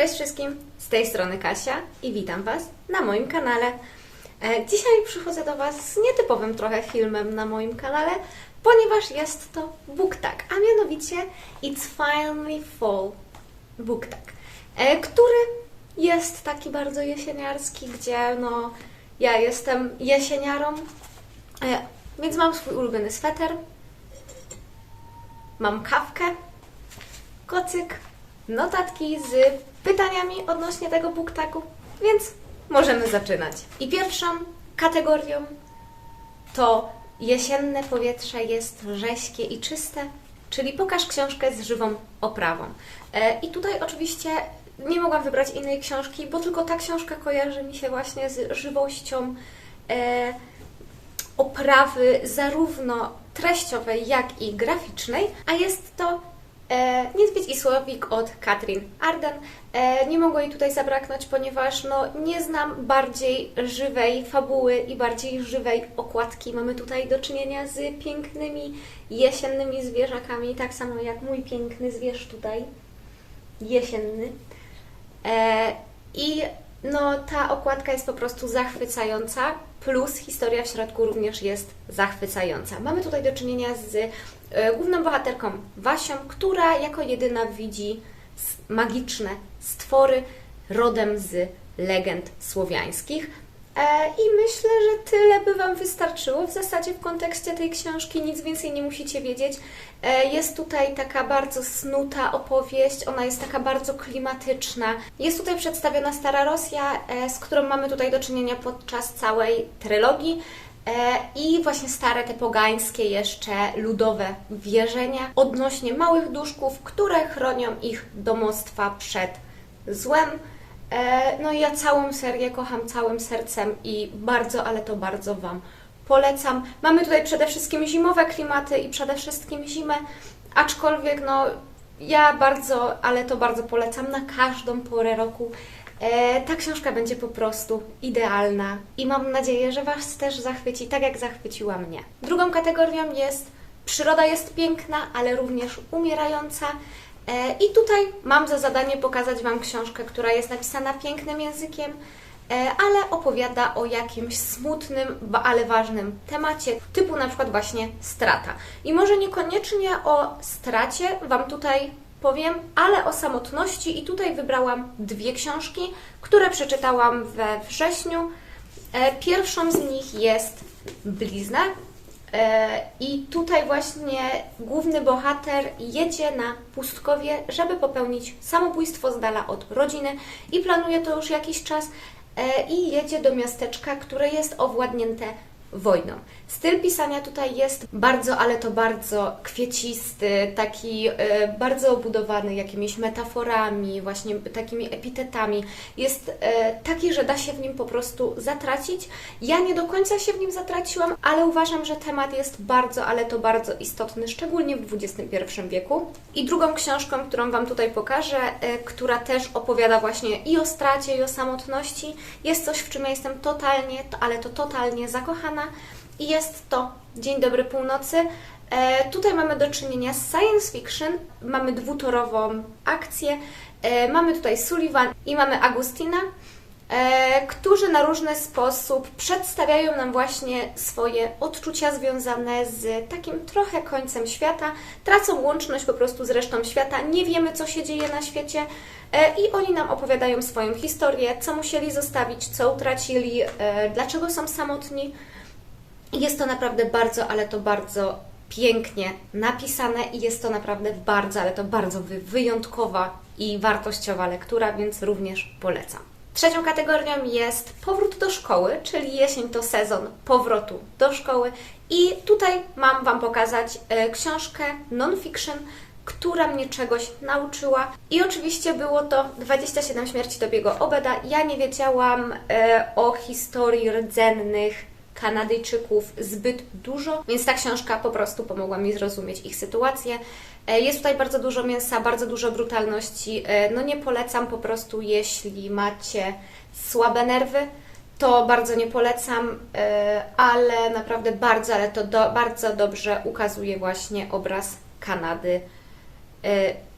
Cześć wszystkim, z tej strony Kasia i witam Was na moim kanale. E, Dzisiaj przychodzę do Was z nietypowym trochę filmem na moim kanale, ponieważ jest to BookTag, a mianowicie It's Finally Fall BookTag, e, który jest taki bardzo jesieniarski, gdzie no ja jestem jesieniarą, e, więc mam swój ulubiony sweter, mam kawkę, kocyk, notatki z pytaniami odnośnie tego booktagu, więc możemy zaczynać. I pierwszą kategorią to jesienne powietrze jest rześkie i czyste, czyli pokaż książkę z żywą oprawą. E, I tutaj oczywiście nie mogłam wybrać innej książki, bo tylko ta książka kojarzy mi się właśnie z żywością e, oprawy zarówno treściowej, jak i graficznej, a jest to e, Niedźwiedź i Słowik od Katrin Arden. E, nie mogło jej tutaj zabraknąć, ponieważ no, nie znam bardziej żywej fabuły i bardziej żywej okładki. Mamy tutaj do czynienia z pięknymi jesiennymi zwierzakami, tak samo jak mój piękny zwierz tutaj, jesienny. E, I no, ta okładka jest po prostu zachwycająca, plus historia w środku również jest zachwycająca. Mamy tutaj do czynienia z główną bohaterką Wasią, która jako jedyna widzi magiczne stwory rodem z legend słowiańskich. E, I myślę, że tyle by Wam wystarczyło w zasadzie w kontekście tej książki, nic więcej nie musicie wiedzieć. E, Jest tutaj taka bardzo snuta opowieść, ona jest taka bardzo klimatyczna. Jest tutaj przedstawiona Stara Rosja, e, z którą mamy tutaj do czynienia podczas całej trylogii. E, I właśnie stare, te pogańskie jeszcze ludowe wierzenia odnośnie małych duszków, które chronią ich domostwa przed złem. E, No i ja całą serię kocham całym sercem i bardzo, ale to bardzo Wam polecam. Mamy tutaj przede wszystkim zimowe klimaty i przede wszystkim zimę, aczkolwiek no ja bardzo, ale to bardzo polecam na każdą porę roku. E, ta książka będzie po prostu idealna i mam nadzieję, że Was też zachwyci, tak jak zachwyciła mnie. Drugą kategorią jest Przyroda jest piękna, ale również umierająca. E, I tutaj mam za zadanie pokazać Wam książkę, która jest napisana pięknym językiem, e, ale opowiada o jakimś smutnym, ale ważnym temacie, typu na przykład właśnie strata. I może niekoniecznie o stracie Wam tutaj powiem, ale o samotności i tutaj wybrałam dwie książki, które przeczytałam we wrześniu. E, Pierwszą z nich jest Blizna, E, I tutaj właśnie główny bohater jedzie na pustkowie, żeby popełnić samobójstwo z dala od rodziny i planuje to już jakiś czas e, i jedzie do miasteczka, które jest owładnięte wojną. Styl pisania tutaj jest bardzo, ale to bardzo kwiecisty, taki e, bardzo obudowany jakimiś metaforami, właśnie takimi epitetami. Jest e, taki, że da się w nim po prostu zatracić. Ja nie do końca się w nim zatraciłam, ale uważam, że temat jest bardzo, ale to bardzo istotny, szczególnie w XXI wieku. I drugą książką, którą Wam tutaj pokażę, e, która też opowiada właśnie i o stracie, i o samotności, jest coś, w czym ja jestem totalnie, to- ale to totalnie zakochana. I jest to Dzień dobry północy. E, tutaj mamy do czynienia z science fiction, mamy dwutorową akcję, e, mamy tutaj Sullivan i mamy Agustina, e, którzy na różny sposób przedstawiają nam właśnie swoje odczucia związane z takim trochę końcem świata, tracą łączność po prostu z resztą świata, nie wiemy co się dzieje na świecie. E, i oni nam opowiadają swoją historię, co musieli zostawić, co utracili, e, dlaczego są samotni. Jest to naprawdę bardzo, ale to bardzo pięknie napisane i jest to naprawdę bardzo, ale to bardzo wy- wyjątkowa i wartościowa lektura, więc również polecam. Trzecią kategorią jest powrót do szkoły, czyli jesień to sezon powrotu do szkoły i tutaj mam Wam pokazać e, książkę non-fiction, która mnie czegoś nauczyła. I oczywiście było to 27 śmierci Tobiego Obeda. Ja nie wiedziałam e, o historii rdzennych Kanadyjczyków zbyt dużo, więc ta książka po prostu pomogła mi zrozumieć ich sytuację. E, Jest tutaj bardzo dużo mięsa, bardzo dużo brutalności. E, No nie polecam po prostu, jeśli macie słabe nerwy, to bardzo nie polecam, e, ale naprawdę bardzo, ale to do, bardzo dobrze ukazuje właśnie obraz Kanady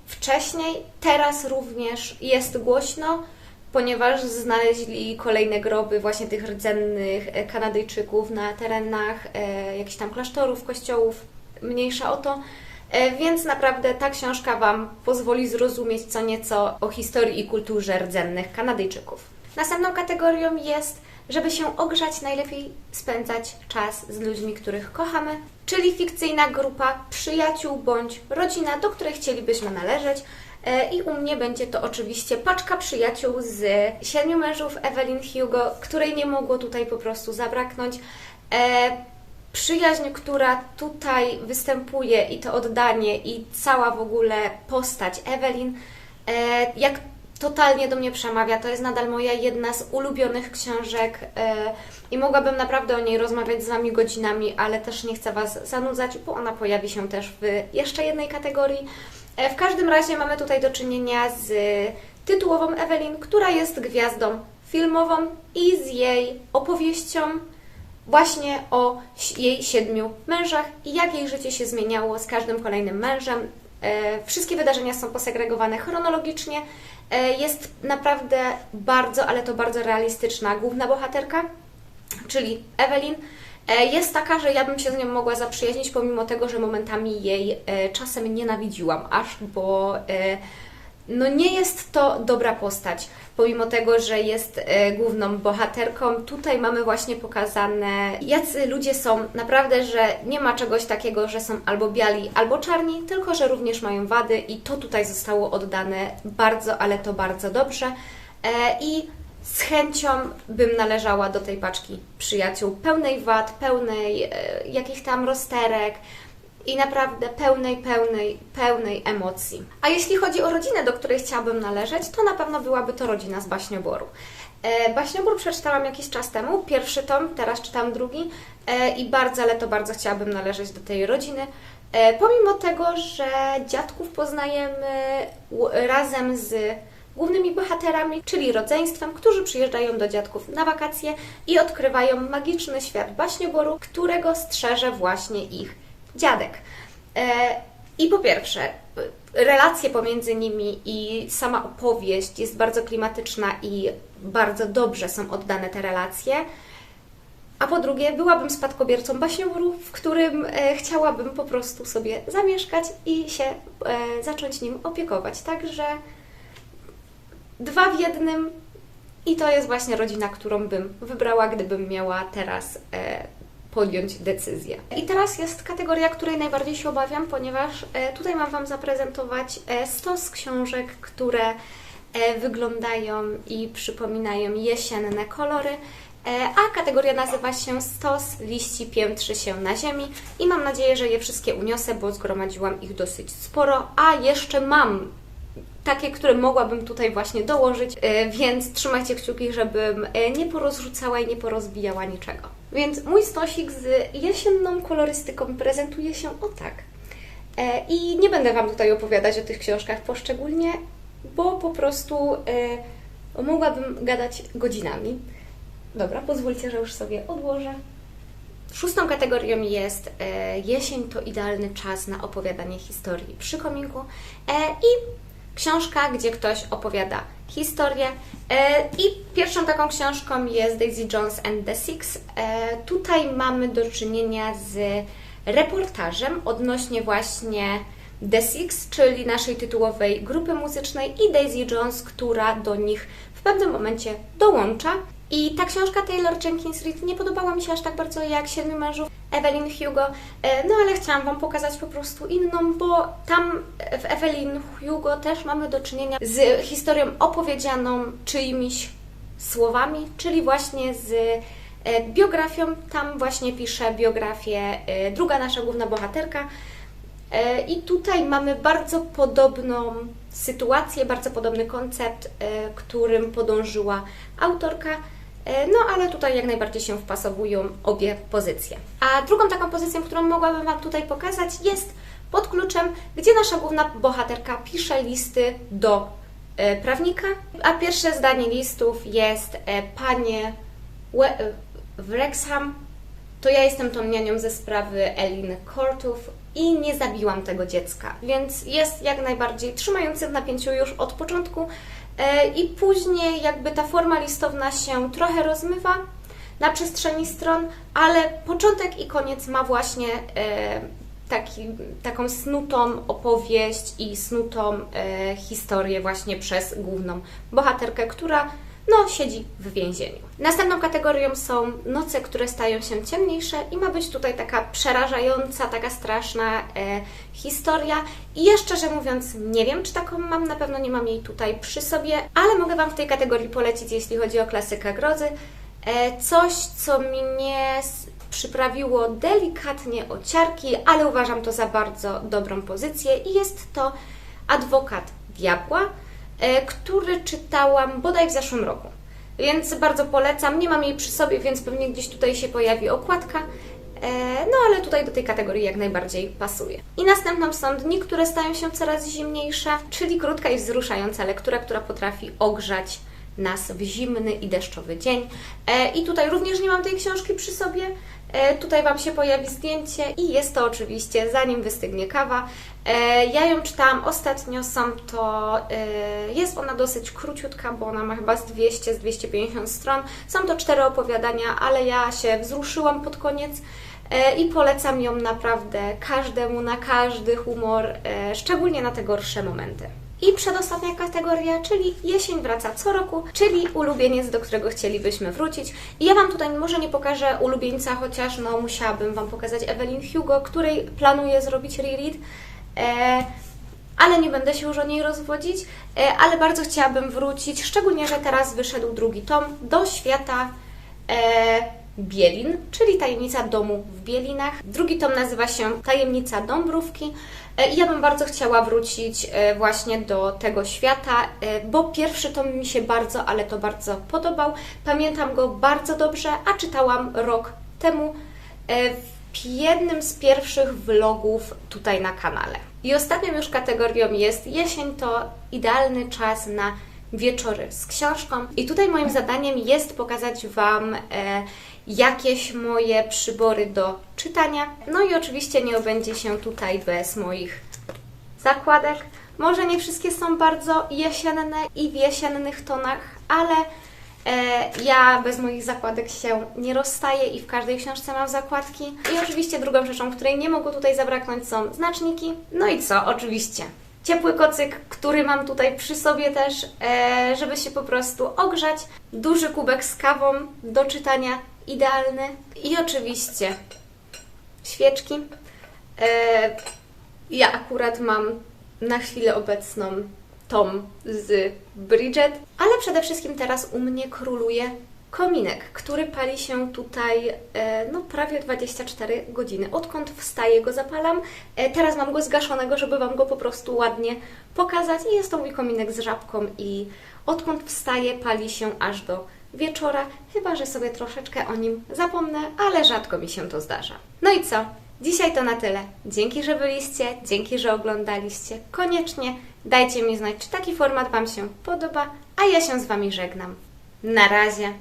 wcześniej, teraz również jest głośno, ponieważ znaleźli kolejne groby właśnie tych rdzennych e, Kanadyjczyków na terenach e, jakichś tam klasztorów, kościołów, mniejsza o to. E, Więc naprawdę ta książka Wam pozwoli zrozumieć co nieco o historii i kulturze rdzennych Kanadyjczyków. Następną kategorią jest, żeby się ogrzać, najlepiej spędzać czas z ludźmi, których kochamy, czyli fikcyjna grupa przyjaciół bądź rodzina, do której chcielibyśmy należeć. E, I u mnie będzie to oczywiście paczka przyjaciół z siedmiu mężów Evelyn Hugo, której nie mogło tutaj po prostu zabraknąć. E, przyjaźń, która tutaj występuje i to oddanie i cała w ogóle postać Evelyn, e, jak totalnie do mnie przemawia. To jest nadal moja jedna z ulubionych książek i mogłabym naprawdę o niej rozmawiać z Wami godzinami, ale też nie chcę Was zanudzać, bo ona pojawi się też w jeszcze jednej kategorii. E, w każdym razie mamy tutaj do czynienia z tytułową Evelyn, która jest gwiazdą filmową i z jej opowieścią właśnie o jej siedmiu mężach i jak jej życie się zmieniało z każdym kolejnym mężem. E, Wszystkie wydarzenia są posegregowane chronologicznie. E, Jest naprawdę bardzo, ale to bardzo realistyczna główna bohaterka, czyli Evelyn. E, Jest taka, że ja bym się z nią mogła zaprzyjaźnić, pomimo tego, że momentami jej e, czasem nienawidziłam, aż bo e, no nie jest to dobra postać, pomimo tego, że jest główną bohaterką. Tutaj mamy właśnie pokazane, jacy ludzie są. Naprawdę, że nie ma czegoś takiego, że są albo biali, albo czarni, tylko że również mają wady i to tutaj zostało oddane bardzo, ale to bardzo dobrze. I z chęcią bym należała do tej paczki przyjaciół, pełnej wad, pełnej e, jakichś tam rozterek, i naprawdę pełnej, pełnej, pełnej emocji. A jeśli chodzi o rodzinę, do której chciałabym należeć, to na pewno byłaby to rodzina z Baśnioboru. E, Baśniobór przeczytałam jakiś czas temu, pierwszy tom, teraz czytam drugi e, i bardzo, ale to bardzo chciałabym należeć do tej rodziny. E, pomimo tego, że dziadków poznajemy razem z głównymi bohaterami, czyli rodzeństwem, którzy przyjeżdżają do dziadków na wakacje i odkrywają magiczny świat Baśnioboru, którego strzeże właśnie ich dziadek. E, I po pierwsze, relacje pomiędzy nimi i sama opowieść jest bardzo klimatyczna i bardzo dobrze są oddane te relacje. A po drugie, byłabym spadkobiercą baśnioboru, w którym e, chciałabym po prostu sobie zamieszkać i się e, zacząć nim opiekować. Także dwa w jednym i to jest właśnie rodzina, którą bym wybrała, gdybym miała teraz e, podjąć decyzję. I teraz jest kategoria, której najbardziej się obawiam, ponieważ e, tutaj mam Wam zaprezentować e, stos książek, które e, wyglądają i przypominają jesienne kolory. E, A kategoria nazywa się Stos liści piętrzy się na ziemi i mam nadzieję, że je wszystkie uniosę, bo zgromadziłam ich dosyć sporo, a jeszcze mam takie, które mogłabym tutaj właśnie dołożyć, e, więc trzymajcie kciuki, żebym e, nie porozrzucała i nie porozbijała niczego. Więc mój stosik z jesienną kolorystyką prezentuje się o tak. E, I nie będę Wam tutaj opowiadać o tych książkach poszczególnie, bo po prostu mogłabym gadać godzinami. Dobra, pozwólcie, że już sobie odłożę. Szóstą kategorią jest jesień to idealny czas na opowiadanie historii przy kominku i książka, gdzie ktoś opowiada historię. E, I pierwszą taką książką jest Daisy Jones and the Six. E, tutaj mamy do czynienia z reportażem odnośnie właśnie The Six, czyli naszej tytułowej grupy muzycznej i Daisy Jones, która do nich w pewnym momencie dołącza. I ta książka Taylor Jenkins Reid nie podobała mi się aż tak bardzo jak Siedmiu Mężów Evelyn Hugo, e, no ale chciałam Wam pokazać po prostu inną, bo tam w Evelyn Hugo też mamy do czynienia z historią opowiedzianą czyimiś słowami, czyli właśnie z e, biografią. Tam właśnie pisze biografię e, druga nasza główna bohaterka. I tutaj mamy bardzo podobną sytuację, bardzo podobny koncept, którym podążyła autorka. E, No, ale tutaj jak najbardziej się wpasowują obie pozycje. A drugą taką pozycją, którą mogłabym Wam tutaj pokazać, jest pod kluczem, gdzie nasza główna bohaterka pisze listy do e, prawnika, a pierwsze zdanie listów jest e, Panie We- Wrexham, to ja jestem tą nianią ze sprawy Elin Courtów. i nie zabiłam tego dziecka, więc jest jak najbardziej trzymający w napięciu już od początku e, i później jakby ta forma listowna się trochę rozmywa na przestrzeni stron, ale początek i koniec ma właśnie e, taki, taką snutą opowieść i snutą e, historię właśnie przez główną bohaterkę, która no, siedzi w więzieniu. Następną kategorią są noce, które stają się ciemniejsze i ma być tutaj taka przerażająca, taka straszna e, historia. I ja szczerze mówiąc nie wiem, czy taką mam, na pewno nie mam jej tutaj przy sobie, ale mogę Wam w tej kategorii polecić, jeśli chodzi o klasykę grozy, e, coś, co mnie przyprawiło delikatnie o ciarki, ale uważam to za bardzo dobrą pozycję i jest to Adwokat Diabła, który czytałam bodaj w zeszłym roku. Więc bardzo polecam. Nie mam jej przy sobie, więc pewnie gdzieś tutaj się pojawi okładka. E, No ale tutaj do tej kategorii jak najbardziej pasuje. I następną są dni, które stają się coraz zimniejsze, czyli krótka i wzruszająca lektura, która potrafi ogrzać nas w zimny i deszczowy dzień. E, I tutaj również nie mam tej książki przy sobie. E, Tutaj Wam się pojawi zdjęcie i jest to oczywiście zanim wystygnie kawa. E, Ja ją czytałam ostatnio, są to, jest ona dosyć króciutka, bo ona ma chyba z 200, z 250 stron. Są to cztery opowiadania, ale ja się wzruszyłam pod koniec i polecam ją naprawdę każdemu, na każdy humor, szczególnie na te gorsze momenty. I przedostatnia kategoria, czyli jesień wraca co roku, czyli ulubieniec, do którego chcielibyśmy wrócić. I ja Wam tutaj może nie pokażę ulubieńca, chociaż no musiałabym Wam pokazać Evelyn Hugo, której planuję zrobić reread. E, ale nie będę się już o niej rozwodzić, e, ale bardzo chciałabym wrócić, szczególnie, że teraz wyszedł drugi tom, do świata e, Bielin, czyli Tajemnica domu w Bielinach. Drugi tom nazywa się Tajemnica Dąbrówki e, i ja bym bardzo chciała wrócić e, właśnie do tego świata, e, bo pierwszy tom mi się bardzo, ale to bardzo podobał. Pamiętam go bardzo dobrze, a czytałam rok temu w jednym z pierwszych vlogów tutaj na kanale. I ostatnią już kategorią jest jesień to idealny czas na wieczory z książką. I tutaj moim zadaniem jest pokazać Wam e, jakieś moje przybory do czytania. No i oczywiście nie obędzie się tutaj bez moich zakładek. Może nie wszystkie są bardzo jesienne i w jesiennych tonach, ale e, ja bez moich zakładek się nie rozstaję i w każdej książce mam zakładki. I oczywiście drugą rzeczą, której nie mogło tutaj zabraknąć są znaczniki. No i co? Oczywiście ciepły kocyk, który mam tutaj przy sobie też, e, żeby się po prostu ogrzać. Duży kubek z kawą do czytania, idealny. I oczywiście świeczki. E, ja akurat mam na chwilę obecną tom z Bridget, ale przede wszystkim teraz u mnie króluje kominek, który pali się tutaj e, no prawie 24 godziny. Odkąd wstaję go zapalam. E, teraz mam go zgaszonego, żeby Wam go po prostu ładnie pokazać. I jest to mój kominek z żabką i odkąd wstaję pali się aż do wieczora, chyba że sobie troszeczkę o nim zapomnę, ale rzadko mi się to zdarza. No i co? Dzisiaj to na tyle. Dzięki, że byliście, dzięki, że oglądaliście. Koniecznie dajcie mi znać, czy taki format Wam się podoba, a ja się z Wami żegnam. Na razie.